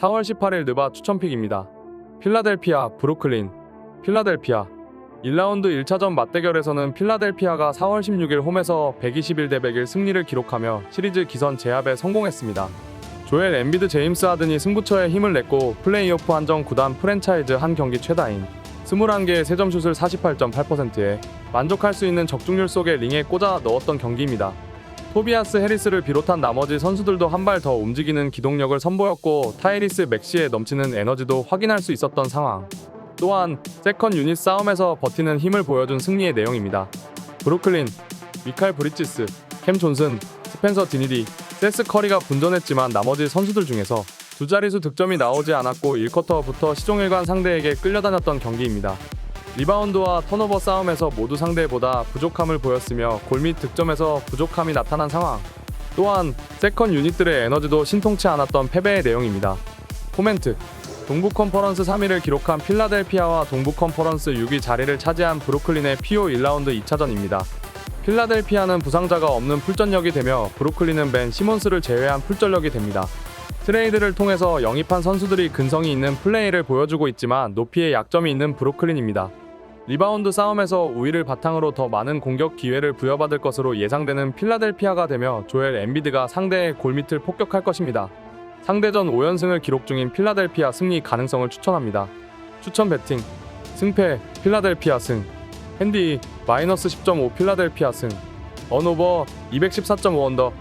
4월 18일 느바 추천픽입니다. 필라델피아, 브루클린, 필라델피아 1라운드 1차전 맞대결에서는 필라델피아가 4월 16일 홈에서 121대 101 승리를 기록하며 시리즈 기선 제압에 성공했습니다. 조엘 엠비드 제임스 하든이 승부처에 힘을 냈고 플레이오프 한정 구단 프랜차이즈 한 경기 최다인 21개의 3점 슛을 48.8%에 만족할 수 있는 적중률 속에 링에 꽂아 넣었던 경기입니다. 토비아스 해리스를 비롯한 나머지 선수들도 한 발 더 움직이는 기동력을 선보였고 타이리스 맥시의 넘치는 에너지도 확인할 수 있었던 상황. 또한 세컨 유닛 싸움에서 버티는 힘을 보여준 승리의 내용입니다. 브루클린, 미칼 브리치스, 캠 존슨, 스펜서 디니디, 세스 커리가 분전했지만 나머지 선수들 중에서 두 자릿수 득점이 나오지 않았고 1쿼터부터 시종일관 상대에게 끌려다녔던 경기입니다. 리바운드와 턴오버 싸움에서 모두 상대보다 부족함을 보였으며 골및 득점에서 부족함이 나타난 상황. 또한 세컨 유닛들의 에너지도 신통치 않았던 패배의 내용입니다. 코멘트 동부 컨퍼런스 3위를 기록한 필라델피아와 동부 컨퍼런스 6위 자리를 차지한 브루클린의 PO 1라운드 2차전입니다. 필라델피아는 부상자가 없는 풀전력이 되며 브루클린은 벤 시몬스를 제외한 풀전력이 됩니다. 트레이드를 통해서 영입한 선수들이 근성이 있는 플레이를 보여주고 있지만 높이에 약점이 있는 브루클린입니다. 리바운드 싸움에서 우위를 바탕으로 더 많은 공격 기회를 부여받을 것으로 예상되는 필라델피아가 되며 조엘 엠비드가 상대의 골밑을 폭격할 것입니다. 상대전 5연승을 기록 중인 필라델피아 승리 가능성을 추천합니다. 추천 배팅 승패 필라델피아 승 핸디 마이너스 10.5 필라델피아 승 언오버 214.5 언더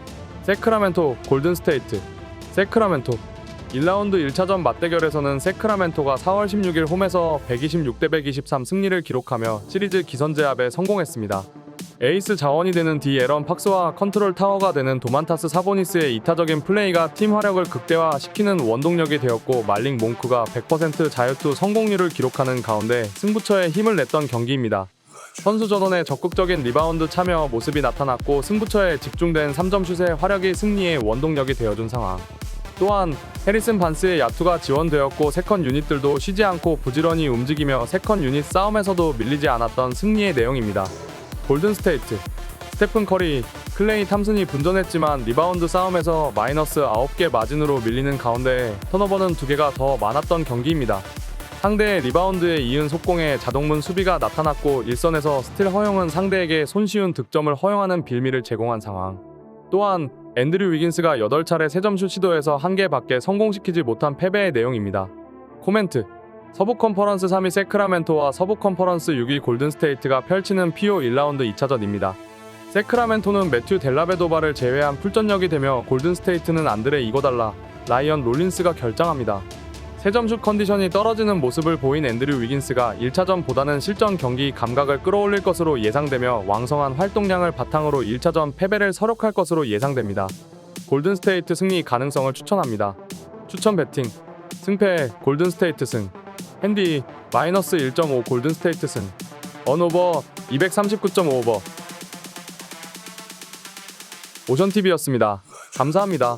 세크라멘토 골든스테이트 세크라멘토 1라운드 1차전 맞대결에서는 세크라멘토가 4월 16일 홈에서 126대 123 승리를 기록하며 시리즈 기선 제압에 성공했습니다. 에이스 자원이 되는 디 에런 팍스와 컨트롤 타워가 되는 도만타스 사보니스의 이타적인 플레이가 팀 화력을 극대화시키는 원동력이 되었고 말링 몽크가 100% 자유투 성공률을 기록하는 가운데 승부처에 힘을 냈던 경기입니다. 선수 전원의 적극적인 리바운드 참여 모습이 나타났고 승부처에 집중된 3점 슛의 화력이 승리의 원동력이 되어준 상황. 또한 해리슨 반스의 야투가 지원되었고 세컨 유닛들도 쉬지 않고 부지런히 움직이며 세컨 유닛 싸움에서도 밀리지 않았던 승리의 내용입니다. 골든 스테이트 스테픈 커리, 클레이 탐슨이 분전했지만 리바운드 싸움에서 마이너스 9개 마진으로 밀리는 가운데 턴오버는 2개가 더 많았던 경기입니다. 상대의 리바운드에 이은 속공에 자동문 수비가 나타났고 일선에서 스틸 허용은 상대에게 손쉬운 득점을 허용하는 빌미를 제공한 상황. 또한 앤드류 위긴스가 8차례 3점슛 시도에서 1개밖에 성공시키지 못한 패배의 내용입니다. 코멘트 서부 컨퍼런스 3위 세크라멘토와 서부 컨퍼런스 6위 골든스테이트가 펼치는 PO 1라운드 2차전입니다. 세크라멘토는 매튜 델라베도바를 제외한 풀전력이 되며 골든스테이트는 안드레 이고달라, 라이언 롤린스가 결장합니다. 3점슛 컨디션이 떨어지는 모습을 보인 앤드류 위긴스가 1차전보다는 실전 경기 감각을 끌어올릴 것으로 예상되며 왕성한 활동량을 바탕으로 1차전 패배를 서력할 것으로 예상됩니다. 골든스테이트 승리 가능성을 추천합니다. 추천 배팅 승패 골든스테이트 승 핸디 마이너스 1.5 골든스테이트 승 언오버 239.5 오버 오션TV였습니다. 감사합니다.